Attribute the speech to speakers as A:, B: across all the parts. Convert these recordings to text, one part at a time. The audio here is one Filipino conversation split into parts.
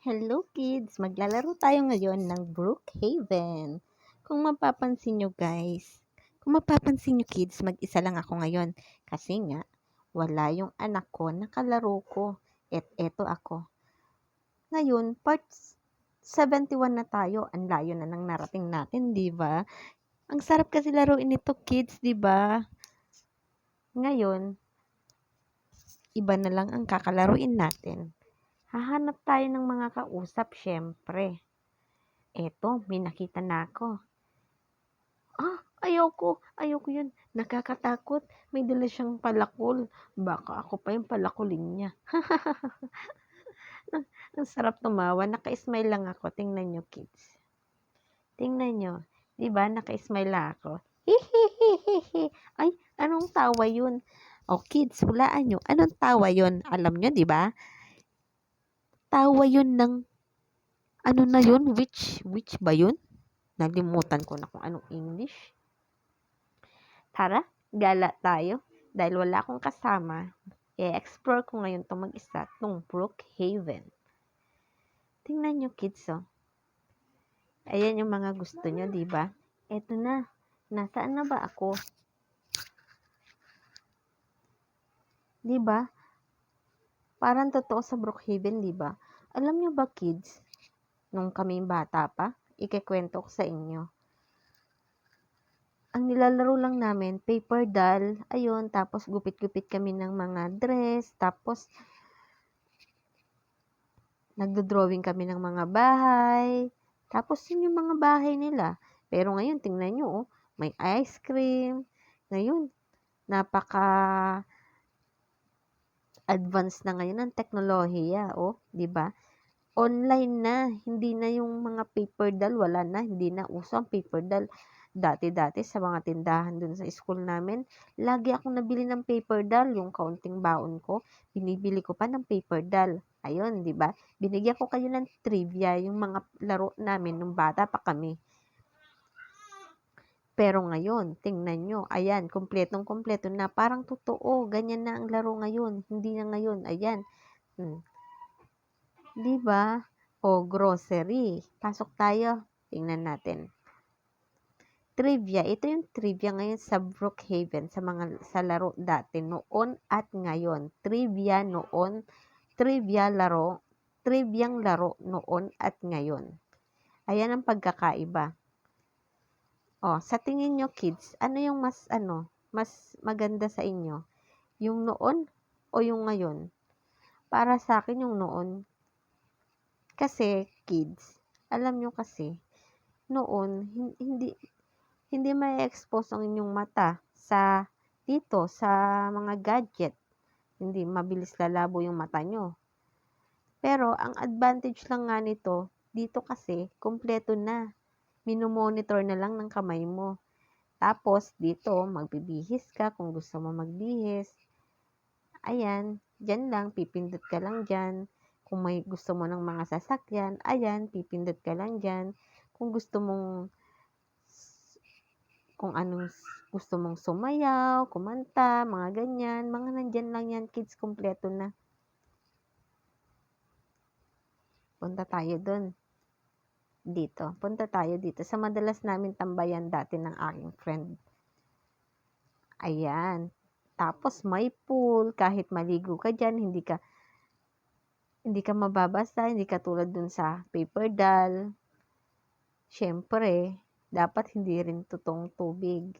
A: Hello kids! Maglalaro tayo ngayon ng Brookhaven. Kung mapapansin nyo guys, kung mapapansin nyo kids, mag-isa lang ako ngayon. Kasi nga, wala yung anak ko, nakalaro ko. At eto ako. Ngayon, part 71 na tayo. Ang layo na nang narating natin, di ba? Ang sarap kasi laruin ito kids, di ba? Ngayon, iba na lang ang kakalaruin natin. Hahanap tayo ng mga kausap, syempre. Eto, may nakita na ako. Ah, ayoko. Ayoko yun. Nakakatakot. May dala siyang palakol. Baka ako pa yung palakulin niya. Ang sarap tumawa. Naka-smile lang ako. Tingnan nyo, kids. Tingnan nyo. Diba? Naka-smile lang ako. Hihihihihi. Ay, anong tawa yun? O, kids, hulaan nyo. Anong tawa yun? Alam nyo, di ba? Tawa yun ng, ano na yun? Which, which ba yun? Nalimutan ko na kung anong English. Tara, gala tayo. Dahil wala akong kasama, i-explore ko ngayon itong mag-isa, itong Brookhaven. Tingnan nyo kids, oh. Ayan yung mga gusto nyo, di ba? Eto na. Nasaan na ba ako? Di ba? Parang totoo sa Brookhaven, di ba? Alam nyo ba, kids, nung kami bata pa, ikikwento ko sa inyo. Ang nilalaro lang namin, paper doll, ayun, tapos gupit-gupit kami ng mga dress, tapos nagdo-drawing kami ng mga bahay, tapos yun yung mga bahay nila. Pero ngayon, tingnan nyo, oh, may ice cream. Ngayon, napaka advance na ngayon ang teknolohiya, oh, 'di ba? Online na, hindi na yung mga paper doll, wala na, hindi na uso ang paper doll. Dati-dati sa mga tindahan dun sa school namin, lagi akong nabili ng paper doll, yung kaunting baon ko, binibili ko pa ng paper doll. Ayun, 'di ba? Binigyan ko kayo ng trivia yung mga laro namin nung bata pa kami. Pero ngayon, tingnan nyo, ayan, kumpletong-kumpleto na, parang totoo, ganyan na ang laro ngayon, hindi na ngayon, ayan. Hmm. Ba? O, grocery. Pasok tayo, tingnan natin. Trivia, ito yung trivia ngayon sa Brookhaven, sa mga sa laro dati, noon at ngayon. Trivia noon, trivia laro, triviang laro noon at ngayon. Ayan ang pagkakaiba. Oh, sa tingin nyo kids, ano yung mas ano, mas maganda sa inyo? Yung noon o yung ngayon? Para sa akin yung noon. Kasi kids, alam nyo kasi, noon hindi hindi may expose ang inyong mata sa dito sa mga gadget. Hindi mabilis lalabo yung mata nyo. Pero ang advantage lang nga nito, dito kasi kumpleto na minomonitor na lang ng kamay mo. Tapos, dito, magbibihis ka kung gusto mo magbihis. Ayan, dyan lang, pipindot ka lang dyan. Kung may gusto mo ng mga sasakyan, ayan, pipindot ka lang dyan. Kung gusto mong, kung anong gusto mong sumayaw, kumanta, mga ganyan, mga nandyan lang yan, kids, kompleto na. Punta tayo dun dito. Punta tayo dito sa madalas namin tambayan dati ng aking friend. Ayan. Tapos may pool, kahit maligo ka dyan, hindi ka hindi ka mababasa, hindi ka tulad dun sa paper doll. Siyempre, dapat hindi rin tutong tubig.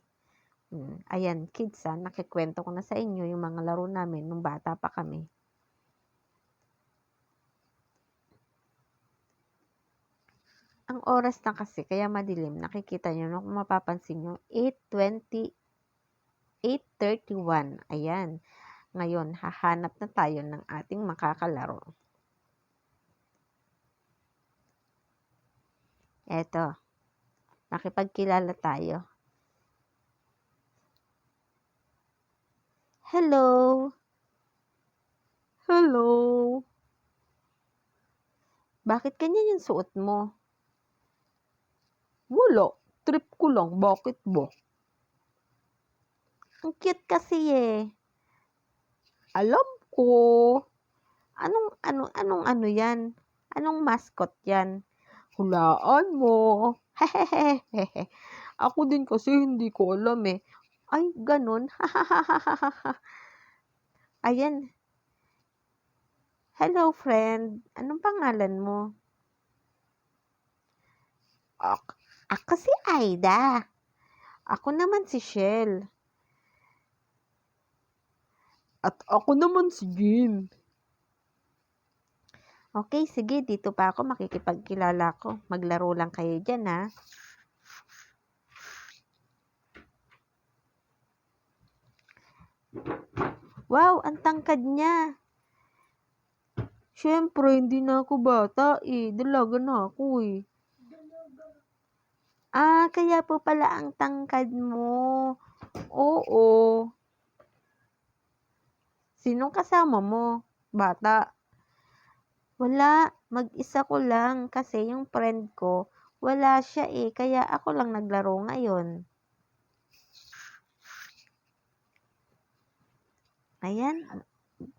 A: Hmm. Ayan, kids ha, nakikwento ko na sa inyo yung mga laro namin nung bata pa kami. Ang oras na kasi, kaya madilim, nakikita nyo, no? kung mapapansin nyo, 8.20, 8.31. Ayan. Ngayon, hahanap na tayo ng ating makakalaro. Eto. Nakipagkilala tayo. Hello. Hello. Bakit ganyan yung suot mo? Wala. Trip ko lang. Bakit ba? Ang cute kasi eh. Alam ko. Anong, ano, anong ano yan? Anong mascot yan? Hulaan mo. Hehehehe. Ako din kasi hindi ko alam eh. Ay, ganun. Ayan. Hello, friend. Anong pangalan mo? Ak ako si Aida. Ako naman si Shell. At ako naman si Jim. Okay, sige. Dito pa ako makikipagkilala ko. Maglaro lang kayo dyan, ha? Wow, ang tangkad niya. Siyempre, hindi na ako bata eh. Dalaga na ako eh. Ah, kaya po pala ang tangkad mo. Oo. Sinong kasama mo? Bata. Wala. Mag-isa ko lang kasi yung friend ko, wala siya eh. Kaya ako lang naglaro ngayon. Ayan.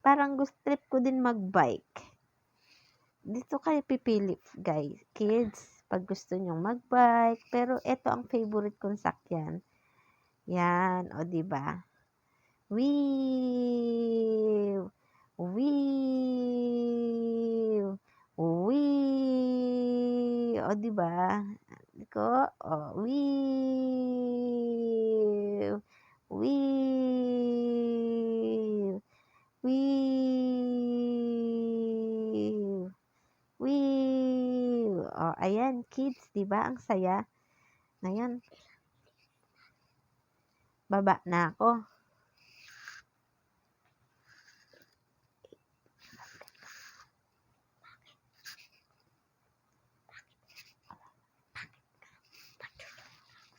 A: Parang gusto trip ko din mag-bike. Dito kayo pipili, guys. Kids, pag gusto nyong mag-bike. Pero ito ang favorite kong sakyan. Yan. O, di ba? Wee! Wee! Wee! O, di ba? Ko, o, wee! Wee! Wee! Wee! O, ayan, kids, di ba? Ang saya. Ngayon, baba na ako.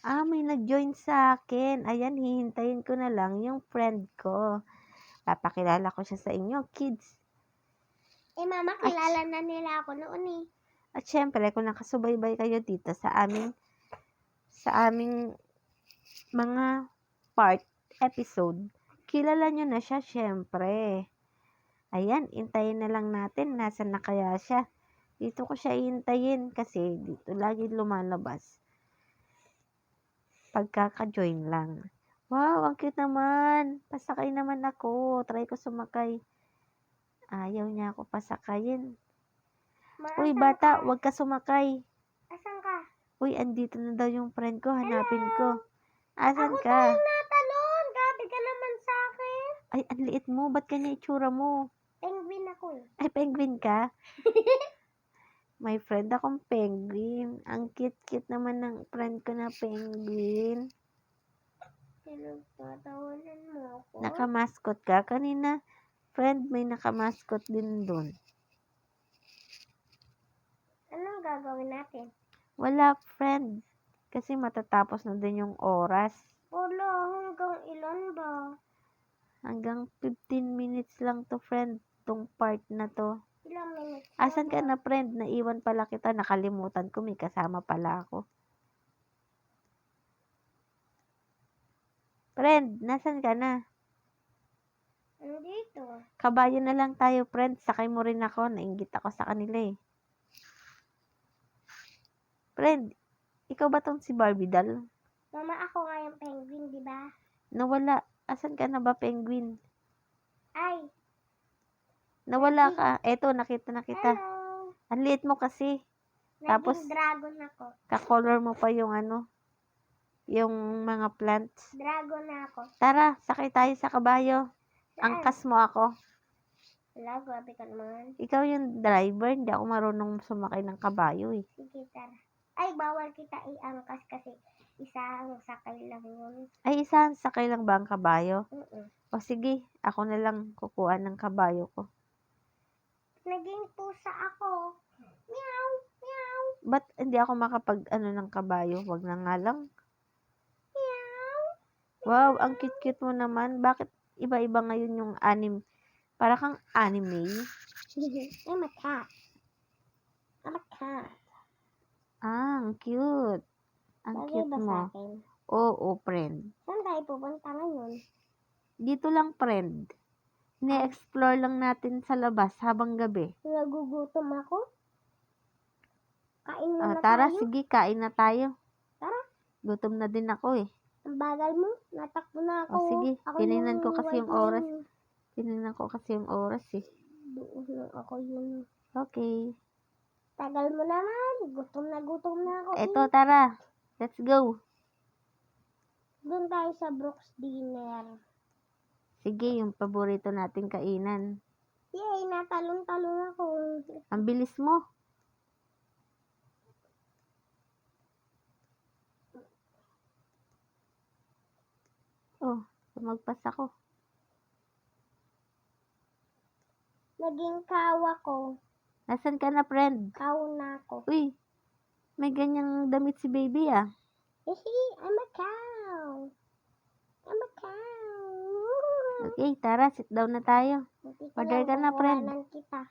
A: Ah, may nag-join sa akin. Ayan, hihintayin ko na lang yung friend ko. Papakilala ko siya sa inyo, kids.
B: Eh, mama, kilala na nila ako noon eh.
A: At syempre, kung nakasubaybay kayo dito sa aming sa aming mga part episode, kilala nyo na siya, syempre. Ayan, intayin na lang natin. Nasaan na kaya siya? Dito ko siya hintayin kasi dito lagi lumalabas. Pagkaka-join lang. Wow, ang cute naman. Pasakay naman ako. Try ko sumakay. Ayaw niya ako pasakayin.
B: Ma,
A: Uy, bata,
B: ka?
A: wag ka sumakay.
B: Asan ka?
A: Uy, andito na daw yung friend ko. Hanapin ko. Asan
B: Ako
A: ka?
B: tayong natalon. Gabi ka naman sa akin.
A: Ay, ang liit mo. Ba't kanya itsura mo?
B: Penguin ako eh.
A: Ay, penguin ka? May friend akong penguin. Ang cute-cute naman ng friend ko na penguin.
B: Pinagtatawanan mo ako.
A: Nakamaskot ka? Kanina, friend, may nakamaskot din dun.
B: Anong gagawin natin?
A: Wala, friend. Kasi matatapos na din yung oras.
B: Wala, hanggang ilan ba?
A: Hanggang 15 minutes lang to, friend. Tong part na to.
B: Ilang minutes?
A: Asan ka na, friend? Naiwan pala kita. Nakalimutan ko. May kasama pala ako. Friend, nasan ka na?
B: Andito.
A: Kabayo na lang tayo, friend. Sakay mo rin ako. Nainggit ako sa kanila eh. Friend, ikaw ba tong si Barbie doll?
B: Mama, ako nga yung penguin, di ba?
A: Nawala. Asan ka na ba, penguin?
B: Ay,
A: Nawala ka. Eto, nakita na kita.
B: hello.
A: Ang liit mo kasi. Tapos-
B: Naging dragon ako.
A: Ka-color mo pa yung ano, yung mga plants.
B: Dragon na ako.
A: Tara, sakay tayo sa kabayo.
B: Saan?
A: Angkas mo ako.
B: Wala, grabe ka naman.
A: Ikaw yung driver, hindi ako marunong sumakay ng kabayo eh.
B: Sige, tara. Ay, bawal kita iangkas kasi isang sakay lang yun.
A: Ay, isang sakay lang ba ang kabayo?
B: Mm-mm.
A: O sige, ako na lang kukuha ng kabayo ko.
B: Naging pusa ako. Meow, meow,
A: Ba't hindi ako makapag ano ng kabayo? Wag na nga lang.
B: meow.
A: Wow, ang cute-cute mo naman. Bakit iba-iba ngayon yung anim? Para kang anime.
B: I'm a cat. I'm a cat.
A: Ah, ang cute. Ang
B: Bagay
A: cute
B: ba sa
A: mo.
B: akin?
A: Oo, friend.
B: Saan tayo pupunta ngayon?
A: Dito lang, friend. Ne-explore lang natin sa labas habang gabi.
B: Nagugutom ako? Kain
A: Ah,
B: muna
A: tara,
B: tayo.
A: sige, kain na tayo.
B: Tara.
A: Gutom na din ako eh.
B: Ang bagal mo. Natakbo na ako.
A: O, sige.
B: Ako
A: Tinignan ko kasi yung oras. Tinignan ko kasi yung oras eh.
B: Doon lang ako yun.
A: Okay.
B: Tagal mo naman. Gutom na gutom na ako.
A: Eto, tara. Let's go.
B: Doon tayo sa Brooks Dinner.
A: Sige, yung paborito nating kainan.
B: Yay, natalong-talong ako.
A: Ang bilis mo. Oh, tumagpas ako.
B: Naging kawa ko.
A: Nasaan ka na, friend?
B: Kaw na ako.
A: Uy, may ganyang damit si baby ah.
B: Hihi, I'm a cow. I'm a cow.
A: Okay, tara, sit down na tayo. Order ka na, friend.
B: kita.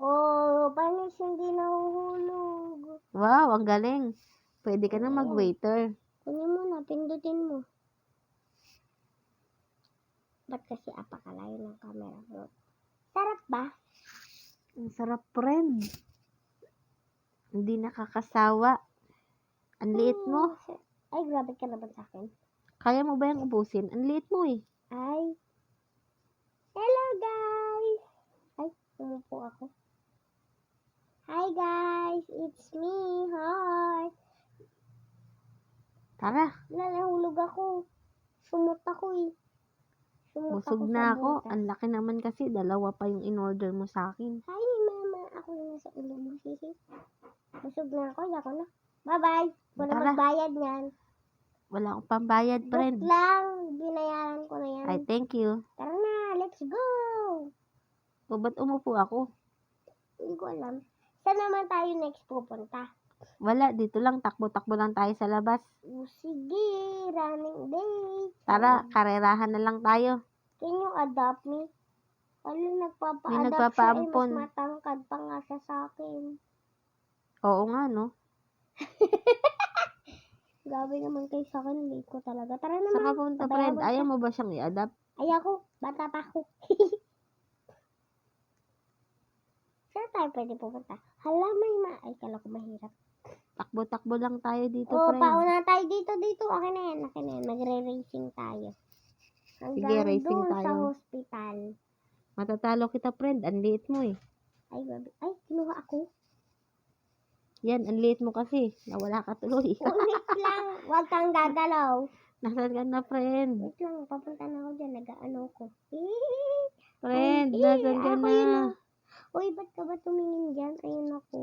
B: Oh, panis hindi nahuhulog.
A: Wow, ang galing. Pwede ka na mag-waiter.
B: Kunin mo na, pindutin mo. Ba't kasi apakalayo ng camera bro? Sarap ba?
A: Ang sarap, friend. Hindi nakakasawa. Ang liit mo.
B: Ay, grabe ka naman sa akin.
A: Kaya mo ba yung ubusin? Ang liit mo eh.
B: Ay. Hello, guys! Ay, umupo ako. Hi, guys! It's me, Heart!
A: Tara,
B: Wala, nahulog ako. Sumot ako eh.
A: Busog na ako. Ang laki naman kasi. Dalawa pa yung in-order mo sa akin.
B: Hi, mama. Ako na nasa ulo mo. Busog na ako. Yako na. Bye-bye. Wala
A: Tara.
B: magbayad niyan.
A: Wala akong pambayad, friend.
B: lang. Binayaran ko na yan.
A: Ay, thank you.
B: Tara na. Let's go.
A: O, ba't umupo ako?
B: Hindi ko alam. Saan naman tayo next pupunta?
A: Wala, dito lang. Takbo-takbo lang tayo sa labas.
B: Oh, sige. Running date.
A: Tara, karerahan na lang tayo.
B: Can you adopt me? Ano, nagpapa-adopt
A: May
B: siya eh.
A: nagpapaampon.
B: Mas matangkad pa nga siya sa akin.
A: Oo nga, no?
B: Grabe naman kayo sa akin. Late ko talaga. Tara
A: Saan ka
B: naman. Pabayaan
A: friend?
B: mo siya.
A: Ayaw mo ba siyang i-adapt?
B: Ay ako. Bata pa ako. Saan tayo pwede pupunta? Hala, may ma... Ay, kala ko mahirap.
A: Takbo-takbo lang tayo dito,
B: Oo,
A: friend.
B: pauna tayo dito, dito. Okay na yan, okay na yan. Magre-racing tayo. Hanggang
A: racing
B: doon sa
A: tayo.
B: hospital.
A: Matatalo kita, friend. Ang liit mo eh.
B: Ay, grabe. Ay, kinuha ako.
A: Yan, ang liit mo kasi. Nawala ka tuloy.
B: Ulit lang. Huwag kang gagalaw.
A: Nasaan ka na, friend?
B: Wait lang, papunta na ako dyan. Nag-ano ko.
A: Friend,
B: Ay,
A: nasaan ka
B: ako
A: na?
B: ah. Uy, ba't ka ba tumingin dyan? Ayun ako.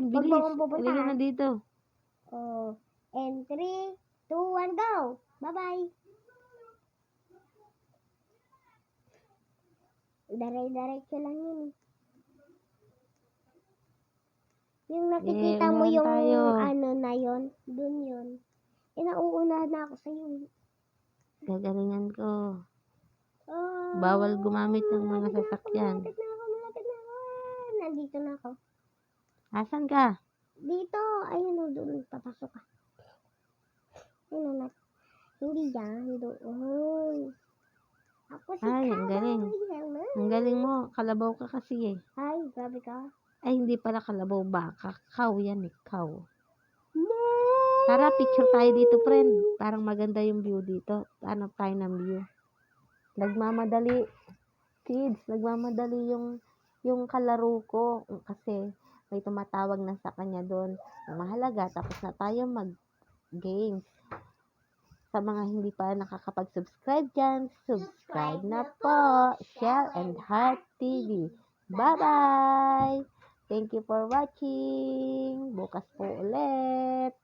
B: Huwag
A: bilis.
B: mo pupunta,
A: Halika na dito.
B: Oh. And 3, 2, 1, go! Bye-bye! Daray-diretso lang yun. Yung nakikita mo
A: unahan
B: yung
A: tayo.
B: ano na yon, dun yun. Eh, nauunahan na ako sa'yo. eh.
A: Gagalingan ko.
B: Oh,
A: Bawal gumamit ng mga sasakyan.
B: Malapit na ako, malapit na ako. Ah, Nandito na ako.
A: Asan ka?
B: Dito, ayun o, doon, papasok ka. Ayun na, hindi yan, doon. Ako si
A: Ay, ang galing. Ang galing mo. Kalabaw ka kasi eh.
B: Ay, grabe ka.
A: Ay, hindi pala kalabaw baka. Cow yan eh. Cow.
B: No!
A: Tara, picture tayo dito, friend. Parang maganda yung view dito. Hanap tayo ng view. Nagmamadali. Kids, nagmamadali yung yung kalaro ko. Kasi may tumatawag na sa kanya doon. Ang mahalaga, tapos na tayo mag-games. Sa mga hindi pa nakakapag-subscribe dyan, subscribe na po. Shell and Heart TV. Bye-bye! Thank you for watching. Bukas po ulit.